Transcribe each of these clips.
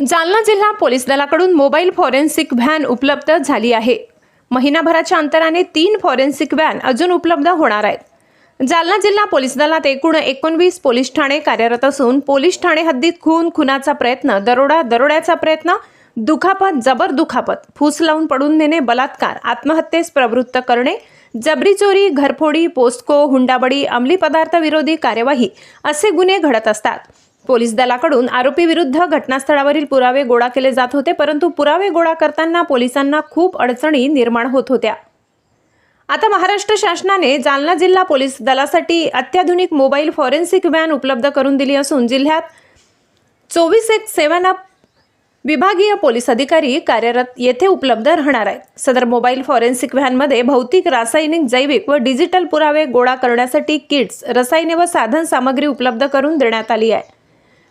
जालना जिल्हा पोलीस दलाकडून mobile forensic van उपलब्ध झाली आहे. महिनाभराच्या अंतराने तीन फॉरेन्सिक व्हॅन अजून उपलब्ध होणार आहेत. जालना जिल्हा पोलीस दलात एकूण एकोणवीस पोलीस ठाणे कार्यरत असून पोलीस ठाणे हद्दीत खून खुनाचा प्रयत्न दरोडा दरोड्याचा प्रयत्न दुखापत जबर दुखापत फूस लावून पडून नेणे बलात्कार आत्महत्येस प्रवृत्त करणे जबरी चोरी घरफोडी पोस्को हुंडाबडी अंमली पदार्थ विरोधी कार्यवाही असे गुन्हे घडत असतात. पोलीस दलाकडून आरोपी विरुद्ध घटनास्थळावरील पुरावे गोळा केले जात होते परंतु पुरावे गोळा करताना पोलिसांना खूप अडचणी निर्माण होत होत्या. आता महाराष्ट्र शासनाने जालना जिल्हा पोलीस दलासाठी अत्याधुनिक मोबाईल फॉरेन्सिक व्हॅन उपलब्ध करून दिली असून जिल्ह्यात चोवीस एक सेवन अप विभागीय पोलीस अधिकारी कार्यरत येथे उपलब्ध राहणार आहेत. सदर मोबाईल फॉरेन्सिक व्हॅनमध्ये भौतिक रासायनिक जैविक व डिजिटल पुरावे गोळा करण्यासाठी किट्स रसायने व साधन सामग्री उपलब्ध करून देण्यात आली आहे.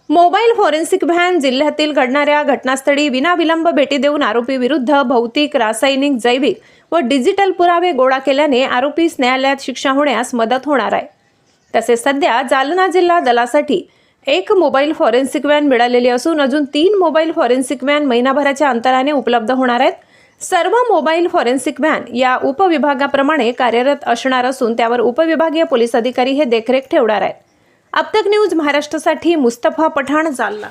मोबाईल फॉरेन्सिक व्हॅन जिल्ह्यातील घडणाऱ्या घटनास्थळी विनाविलंब भेटी देऊन आरोपी विरुद्ध भौतिक रासायनिक जैविक व डिजिटल पुरावे गोळा केल्याने आरोपीस न्यायालयात शिक्षा होण्यास मदत होणार आहे. तसेच सध्या जालना जिल्हा दलासाठी एक मोबाईल फॉरेन्सिक व्हॅन मिळालेली असून अजून तीन मोबाईल फॉरेन्सिक व्हॅन महिनाभराच्या अंतराने उपलब्ध होणार आहेत. सर्व मोबाईल फॉरेन्सिक व्हॅन या उपविभागाप्रमाणे कार्यरत असणार असून त्यावर उपविभागीय पोलीस अधिकारी हे देखरेख ठेवणार आहेत. अब तक न्यूज महाराष्ट्रासाठी मुस्तफा पठाण जालना